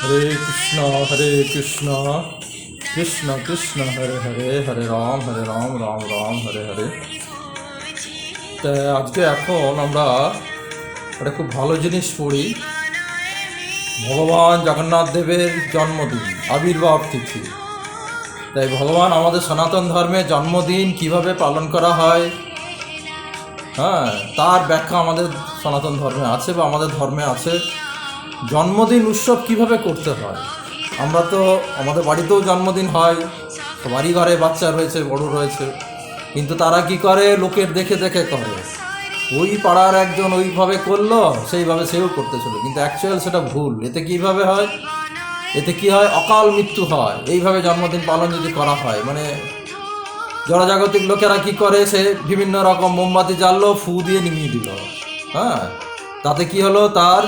হরে কৃষ্ণ হরে কৃষ্ণ কৃষ্ণ কৃষ্ণ হরে হরে হরে রাম হরে রাম রাম রাম হরে হরে আজকে এখন আমরা একটা খুব ভালো জিনিস পড়ি। ভগবান জগন্নাথ দেবের জন্মদিন, আবির্ভাব তিথি। তাই ভগবান আমাদের সনাতন ধর্মে জন্মদিন কীভাবে পালন করা হয়? হ্যাঁ তার ব্যাখ্যা আমাদের সনাতন ধর্মে আছে বা আমাদের ধর্মে আছে। জন্মদিন উৎসব কীভাবে করতে হয়? আমরা তো আমাদের বাড়িতেও জন্মদিন হয় বাড়ি ঘরে বাচ্চা রয়েছে, বড় রয়েছে। কিন্তু তারা কি করে? লোকের দেখে দেখে করে। ওই পাড়ার একজন ওইভাবে করল, সেইভাবে সেও করতে ছিল কিন্তু অ্যাকচুয়াল সেটা ভুল। এতে কীভাবে হয়? এতে কি হয়? অকাল মৃত্যু হয়। এইভাবে জন্মদিন পালন যদি করা হয় মানে জনজাগতিক লোকেরা কি করে? সে বিভিন্ন রকম মোমবাতি জ্বাললো, ফু দিয়ে নিমিয়ে দিল। হ্যাঁ তাতে কি হলো? তার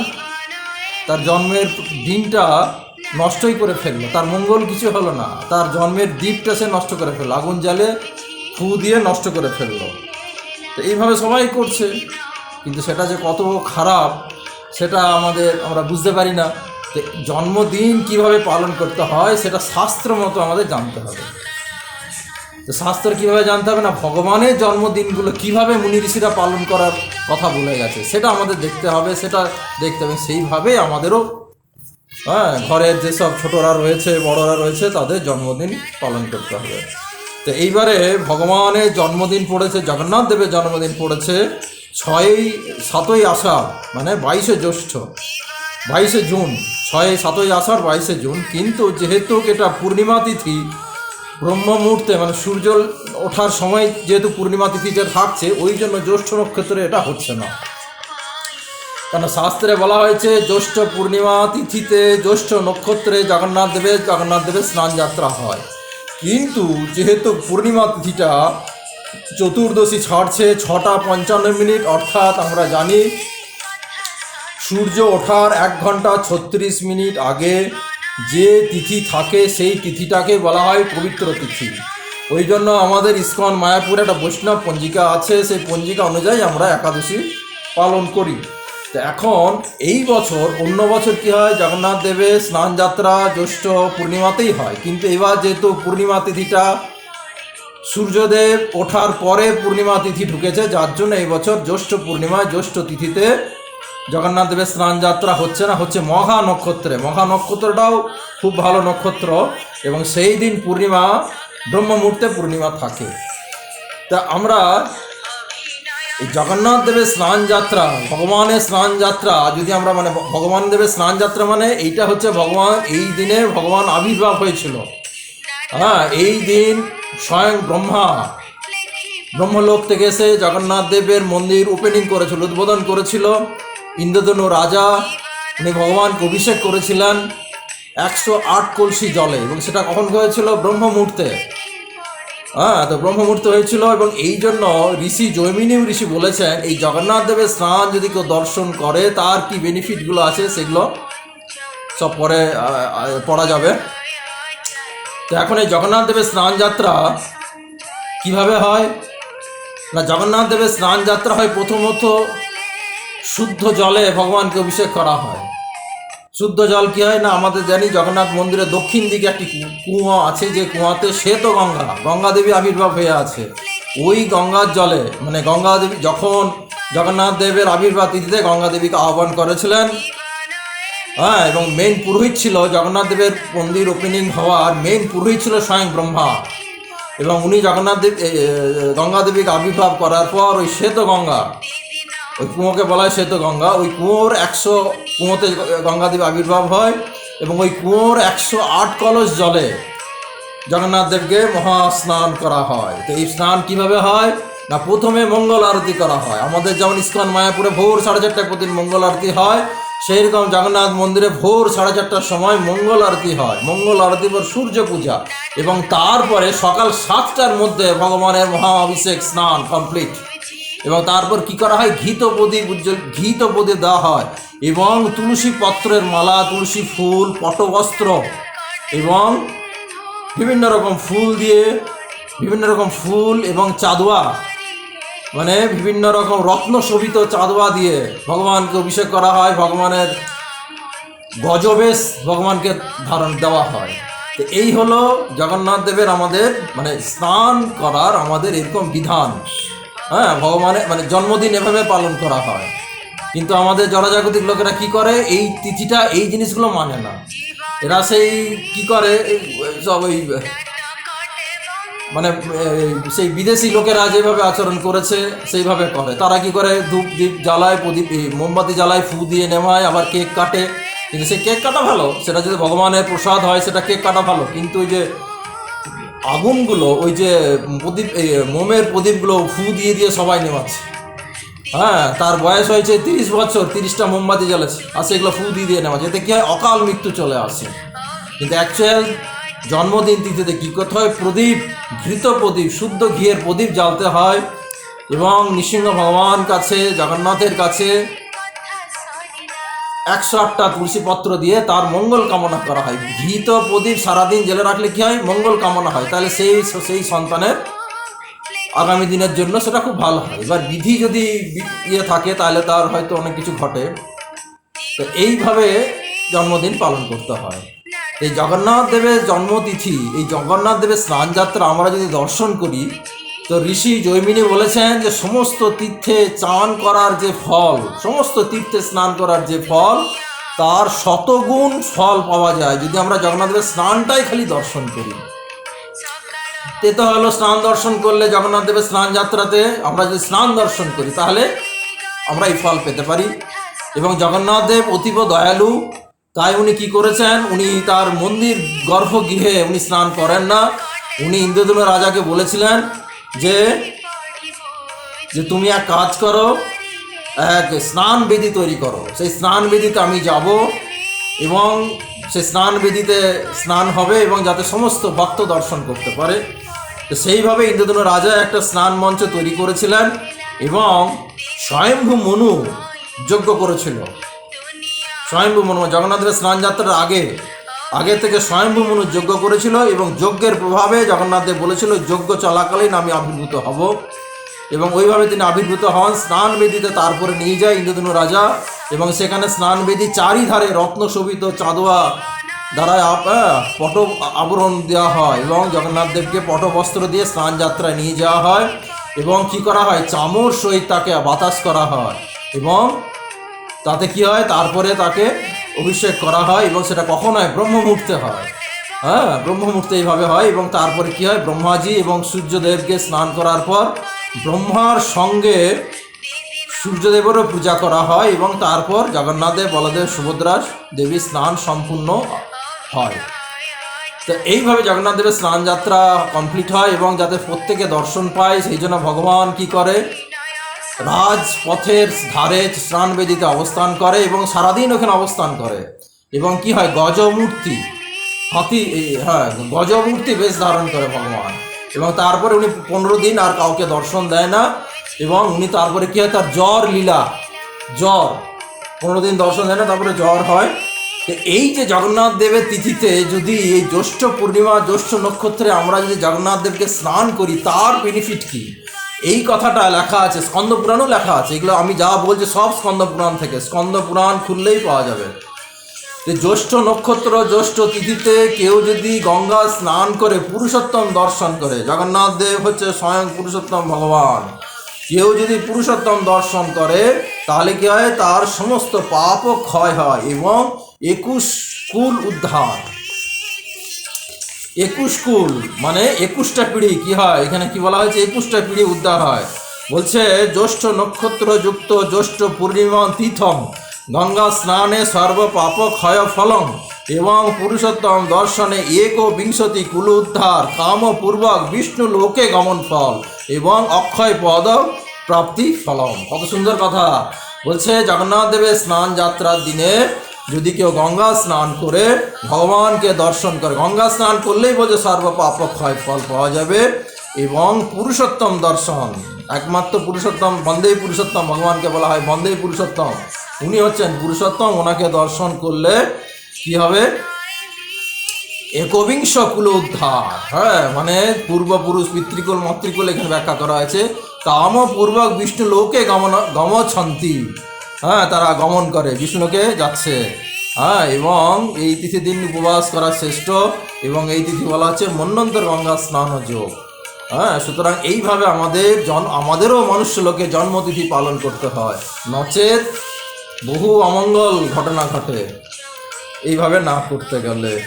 তার জন্মের দিনটা নষ্টই করে ফেলল। তার মঙ্গল কিছু হলো না। তার জন্মের দ্বীপটা সে নষ্ট করে ফেলল। আগুন জ্বালে ফু দিয়ে নষ্ট করে ফেলল। তো এইভাবে সবাই করছে। কিন্তু সেটা যে কত খারাপ, সেটা আমাদের আমরা বুঝতে পারি না। তো জন্মদিন কীভাবে পালন করতে হয়, সেটা শাস্ত্র মতো আমাদের জানতে হবে। তো শাস্ত্র কীভাবে জানতে হবে না? ভগবানের জন্মদিনগুলো কীভাবে মুনি ঋষিরা পালন করার কথা বলে গেছে। সেটা আমাদের দেখতে হবে, সেটা দেখতে হবে। সেইভাবে আমাদেরও হ্যাঁ ঘরের যেসব ছোটরা রয়েছে, বড়রা রয়েছে, তাদের জন্মদিন পালন করতে হবে। তো এইবারে ভগবানের জন্মদিন পড়েছে, জগন্নাথ দেবের জন্মদিন পড়েছে ছয়ই, সাতই আষাঢ় মানে বাইশে জ্যৈষ্ঠ, বাইশে জুন ছয় সাতই আষাঢ়, বাইশে জুন। কিন্তু যেহেতু এটা পূর্ণিমা তিথি ব্রহ্ম মুহূর্তে মানে সূর্য ওঠার সময় যেহেতু পূর্ণিমা তিথিতে থাকছে, ওই জন্য জ্যৈষ্ঠ নক্ষত্রে এটা হচ্ছে না। কারণ শাস্ত্রে বলা হয়েছে, জ্যৈষ্ঠ পূর্ণিমা তিথিতে জ্যৈষ্ঠ নক্ষত্রে জগন্নাথ দেবের জগন্নাথ দেবের স্নান যাত্রা হয়। কিন্তু যেহেতু পূর্ণিমা তিথিটা চতুর্দশী ছাড়ছে, ছটা পঞ্চান্ন মিনিট, অর্থাৎ আমরা জানি সূর্য ওঠার এক ঘণ্টা ছত্রিশ মিনিট আগে যে তিথি থাকে, সেই তিথিটাকে বলা হয় পবিত্র তিথি। ওই জন্য আমাদের ইস্কন মায়াপুরে একটা বৈষ্ণব পঞ্জিকা আছে। সেই পঞ্জিকা অনুযায়ী আমরা একাদশী পালন করি। তো এখন এই বছর, অন্য বছর কি হয়? জগন্নাথ দেবের স্নান যাত্রা, জ্যৈষ্ঠ পূর্ণিমাতেই হয়। কিন্তু এবার যেহেতু পূর্ণিমা তিথিটা সূর্যদেব ওঠার পরে পূর্ণিমা তিথি ঢুকেছে, যার জন্য এই বছর জ্যৈষ্ঠ পূর্ণিমায় জ্যৈষ্ঠ তিথিতে জগন্নাথ দেবের স্নান যাত্রা হচ্ছে না, হচ্ছে মহা নক্ষত্রে। মহা নক্ষত্রটাও খুব ভালো নক্ষত্র এবং সেই দিন পূর্ণিমা ব্রহ্ম মুহূর্তে পূর্ণিমা থাকে। তা আমরা এই জগন্নাথ দেবের স্নান যাত্রা, ভগবানের স্নান যাত্রা, যদি আমরা মানে ভগবান দেবের স্নান যাত্রা মানে এইটা হচ্ছে ভগবান, এই দিনে ভগবান আবির্ভাব হয়েছিল। হ্যাঁ এই দিন স্বয়ং ব্রহ্মা, ব্রহ্মলোক থেকে এসে জগন্নাথ দেবের মন্দির ওপেনিং করেছিল, উদ্বোধন করেছিল। ইন্দ্রধনু রাজা, উনি ভগবানকে অভিষেক করেছিলেন একশো আট কলসি জলে, এবং সেটা কখন হয়েছিল? ব্রহ্ম মুহূর্তে হ্যাঁ তো ব্রহ্ম মুহূর্তে হয়েছিল, এবং এই জন্য ঋষি জৈমিনী ঋষি বলেছেন, এই জগন্নাথ দেবের স্নান যদি কেউ দর্শন করে, তার কি বেনিফিটগুলো আছে সেগুলো সব পরে পড়া যাবে। তো এখন এই জগন্নাথ দেবের স্নান যাত্রা কীভাবে হয়? না, জগন্নাথ দেবের স্নান যাত্রা হয় প্রথমত শুদ্ধ জলে ভগবানকে অভিষেক করা হয়। শুদ্ধ জল কি হয় না? আমাদের জানি জগন্নাথ মন্দিরের দক্ষিণ দিকে একটি কুয়া আছে, যে কুয়াতে শ্বেত গঙ্গা। গঙ্গা দেবী আবির্ভাব হয়ে আছে। ওই গঙ্গার জলে মানে গঙ্গা দেবী যখন জগন্নাথ দেবের আবির্ভাব তিথিতে গঙ্গা দেবীকে আহ্বান করেছিলেন হ্যাঁ এবং মেইন পুরোহিত ছিল জগন্নাথ দেবের মন্দির ওপেনিং হওয়ার মেইন পুরোহিত ছিল স্বয়ং ব্রহ্মা। এবং উনি জগন্নাথ দেব গঙ্গা দেবীকে আবির্ভাব করার পর ওই শ্বেত গঙ্গা। ওই কুয়োকে বলা হয় শ্বেত গঙ্গা। ওই কুয়োর একশো কুয়োতে গঙ্গা দেবী আবির্ভাব হয় এবং ওই কুয়োর একশো আট কলস জলে জগন্নাথ দেবকে মহা স্নান করা হয়। তো এই স্নান কীভাবে হয়? না, প্রথমে মঙ্গল আরতি করা হয়। আমাদের যেমন ইস্কন মায়াপুরে ভোর সাড়ে চারটায় প্রতিদিন মঙ্গল আরতি হয় সেই রকম জগন্নাথ মন্দিরে ভোর সাড়ে চারটার সময় মঙ্গল আরতি হয়। মঙ্গল আরতি পর সূর্য পূজা এবং তারপরে সকাল সাতটার মধ্যে ভগবানের মহা অভিষেক স্নান কমপ্লিট। এবং তারপর কি করা হয়? ঘিত প্রদীপ উজ্জ্বল, ঘিত প্রদীপ দেওয়া হয় এবং তুলসী পত্রের মালা, তুলসী ফুল, পটবস্ত্র এবং বিভিন্ন রকম ফুল দিয়ে বিভিন্ন রকম ফুল এবং চাঁদোয়া মানে বিভিন্ন রকম রত্ন শোভিত চাঁদোয়া দিয়ে ভগবানকে অভিষেক করা হয়। ভগবানের গজবেশ ভগবানকে ধারণ দেওয়া হয়। তো এই হলো জগন্নাথ দেবের আমাদের মানে স্নান করার আমাদের এরকম বিধান। হ্যাঁ ভগবানের মানে জন্মদিন এভাবে পালন করা হয়। কিন্তু আমাদের জনজাগতিক লোকেরা কি করে? এই তিথিটা, এই জিনিসগুলো মানে না। এরা সেই কি করে? সব ওই মানে সেই বিদেশি লোকেরা যেভাবে আচরণ করেছে, সেইভাবে করে। তারা কি করে? ধূপ দ্বীপ জ্বালায়, প্রদীপ মোমবাতি জ্বালায় ফু দিয়ে নেওয়ায় আবার কেক কাটে। কিন্তু সেই কেক কাটা ভালো। সেটা যদি ভগবানের প্রসাদ হয়, সেটা কেক কাটা ভালো। কিন্তু ওই যে আগুনগুলো, ওই যে প্রদীপ মোমের প্রদীপগুলো ফু দিয়ে দিয়ে সবাই নেমাচ্ছে। হ্যাঁ তার বয়স হয়েছে তিরিশ বছর, তিরিশটা মোমবাতি জ্বালাচ্ছে আর সেগুলো ফু দিয়ে দিয়ে নেওয়া এতে কী হয়? অকাল মৃত্যু চলে আসে। কিন্তু অ্যাকচুয়াল জন্মদিন তিথিতে কী করতে হয়? প্রদীপ, ঘৃত প্রদীপ, শুদ্ধ ঘিয়ের প্রদীপ জ্বালতে হয় এবং নৃসিংহ ভগবান কাছে, জগন্নাথের কাছে একশো আটটা তুলসী পত্র দিয়ে তার মঙ্গল কামনা করা হয়। ঘৃত প্রদীপ সারাদিন জেলে রাখলে কি হয়? মঙ্গল কামনা হয়। তাহলে সেই সেই সন্তানের আগামী দিনের জন্য সেটা খুব ভালো হয়। এবার বিধি যদি ইয়ে থাকে, তাহলে তার হয়তো অনেক কিছু ঘটে। তো এইভাবে জন্মদিন পালন করতে হয়। এই জগন্নাথ দেবের জন্মতিথি, এই জগন্নাথ দেবের স্নান যাত্রা আমরা যদি দর্শন করি তো ঋষি জৈমিনী বলেছেন যে সমস্ত তীর্থে চান করার যে ফল, সমস্ত তীর্থে স্নান করার যে ফল, তার শতগুণ ফল পাওয়া যায়। যদি আমরা জগন্নাথ দেবের স্নানটাই খালি দর্শন করি। তেতো হলো স্নান দর্শন করলে জগন্নাথ দেবের স্নান যাত্রাতে আমরা যদি স্নান দর্শন করি, তাহলে আমরা এই ফল পেতে পারি। এবং জগন্নাথ দেব অতীব দয়ালু। তাই উনি কি করেছেন? উনি তার মন্দির গর্ভগৃহে উনি স্নান করেন না। উনি ইন্দ্রদুল রাজাকে বলেছিলেন যে যে তুমি এক কাজ করো, এক স্নান বেদি তৈরি করো। সেই স্নান বেদিতে আমি যাব এবং সেই স্নান বেদিতে স্নান হবে এবং যাতে সমস্ত ভক্ত দর্শন করতে পারে। তো সেইভাবে ইন্দ্রদুল রাজা একটা স্নান মঞ্চ তৈরি করেছিলেন এবং স্বয়ম্ভু মনু যজ্ঞ করেছিল। স্বয়ম্ভু মনু, জগন্নাথের স্নান যাত্রার আগে আগে থেকে স্বয়ম্ভু মনু যজ্ঞ করেছিল এবং যজ্ঞের প্রভাবে জগন্নাথদেব বলেছিল, যজ্ঞ চলাকালীন আমি আবির্ভূত হব। এবং ওইভাবে তিনি আবির্ভূত হন, স্নান বেদিতে তারপরে নিয়ে যায় ইন্দ্রধনু রাজা এবং সেখানে স্নান বেদি চারিধারে রত্নশোভিত চাঁদোয়া দ্বারা পট আবরণ দেওয়া হয় এবং জগন্নাথ দেবকে পটবস্ত্র দিয়ে স্নান যাত্রায় নিয়ে যাওয়া হয় এবং কি করা হয়? চামর সহিত তাকে বাতাস করা হয় এবং তাতে কি হয়? তারপরে তাকে অভিষেক করা হয় এবং সেটা কখন হয় ব্রহ্ম মুহূর্তে হয়। হ্যাঁ ব্রহ্ম মুহূর্তে এইভাবে হয় এবং তারপরে কি হয়? ব্রহ্মাজি এবং সূর্যদেবকে স্নান করার পর ব্রহ্মার সঙ্গে সূর্যদেবেরও পূজা করা হয় এবং তারপর জগন্নাথদেব বলদেব সুভদ্রা দেবী স্নান সম্পূর্ণ হয়। তো এইভাবে জগন্নাথ দেবের স্নান যাত্রা কমপ্লিট হয় এবং যাতে প্রত্যেকে দর্শন পায়, সেই জন্য ভগবান কি করে? রাজপথের ধারে স্নান বেদিতে অবস্থান করে এবং সারাদিন ওখানে অবস্থান করে। এবং কি হয়? গজমূর্তি, হাতি হ্যাঁ গজমূর্তি বেশ ধারণ করে ভগবান। এবং তারপরে উনি পনেরো দিন আর কাউকে দর্শন দেয় না। এবং উনি তারপরে কি হয়? তার জ্বর লীলা, জ্বর। পনেরো দিন দর্শন দেয় না, তারপরে জ্বর হয়। এই যে জগন্নাথ দেবের তিথিতে যদি এই জ্যৈষ্ঠ পূর্ণিমা, জ্যৈষ্ঠ নক্ষত্রে আমরা যদি জগন্নাথ দেবকে স্নান করি, তার বেনিফিট কি? এই কথাটা লেখা আছে স্কন্দ পুরাণও লেখা আছে। এগুলো আমি যা বলছি সব স্কন্দ পুরাণ থেকে। স্কন্দ পুরাণ খুললেই পাওয়া যাবে। যে জ্যৈষ্ঠ নক্ষত্র, জ্যৈষ্ঠ তিথিতে কেউ যদি গঙ্গা স্নান করে পুরুষোত্তম দর্শন করে, জগন্নাথ দেব হচ্ছে স্বয়ং পুরুষোত্তম ভগবান। কেউ যদি পুরুষোত্তম দর্শন করে, তাহলে কি হয়? তার সমস্ত পাপও ক্ষয় হয় এবং একুশ কুল উদ্ধার। একুশ কুল মানে একুশটা পিঁড়ি, কি হয়? এখানে কি বলা হয়েছে? একুশটা পিঁড়ি উদ্ধার হয়। বলছে, জ্যৈষ্ঠ নক্ষত্র যুক্ত জ্যৈষ্ঠ পূর্ণিমা তীর্থম গঙ্গা স্নানে সর্ব পাপ ক্ষয় ফলম এবং পুরুষোত্তম দর্শনে এক ও বিংশতি কুল উদ্ধার, কামপূর্বক বিষ্ণু লোকে গমন ফল এবং অক্ষয় পদ প্রাপ্তি ফলম কত সুন্দর কথা। বলছে, জগন্নাথ দেবের স্নান যাত্রার দিনে যদি কেউ গঙ্গা স্নান করে, ভগবানকে দর্শন করে, গঙ্গা স্নান করলেই বোঝে সর্ব পাপ ক্ষয় ফল পাওয়া যাবে এবং পুরুষোত্তম দর্শন, একমাত্র পুরুষোত্তম, বন্দেই পুরুষোত্তম ভগবানকে বলা হয় বন্দেই পুরুষোত্তম। উনি হচ্ছেন পুরুষোত্তম, ওনাকে দর্শন করলে কি হবে? একবিংশ কুল উদ্ধার। হ্যাঁ মানে পূর্বপুরুষ পিতৃকুল, মাতৃকুল এখানে ব্যাখ্যা করা হয়েছে। কাম পূর্বক বিষ্ণু লোকে গমন, গমছন্তি। হ্যাঁ তারা গমন করে। বিষ্ণুকে যাচ্ছে। হ্যাঁ এবং এই তিথি দিন উপবাস করা শ্রেষ্ঠ এবং এই তিথি বলা হচ্ছে মন্বন্তর গঙ্গা স্নান যোগ। হ্যাঁ সুতরাং এইভাবে আমাদের জন আমাদেরও মনুষ্য লোকে জন্মতিথি পালন করতে হয়। নচেত বহু অমঙ্গল ঘটনা ঘটে। এইভাবে না করতে গেলে।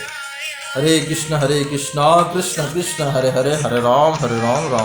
হরে কৃষ্ণ হরে কৃষ্ণ কৃষ্ণ কৃষ্ণ, হরে হরে হরে রাম হরে রাম রাম।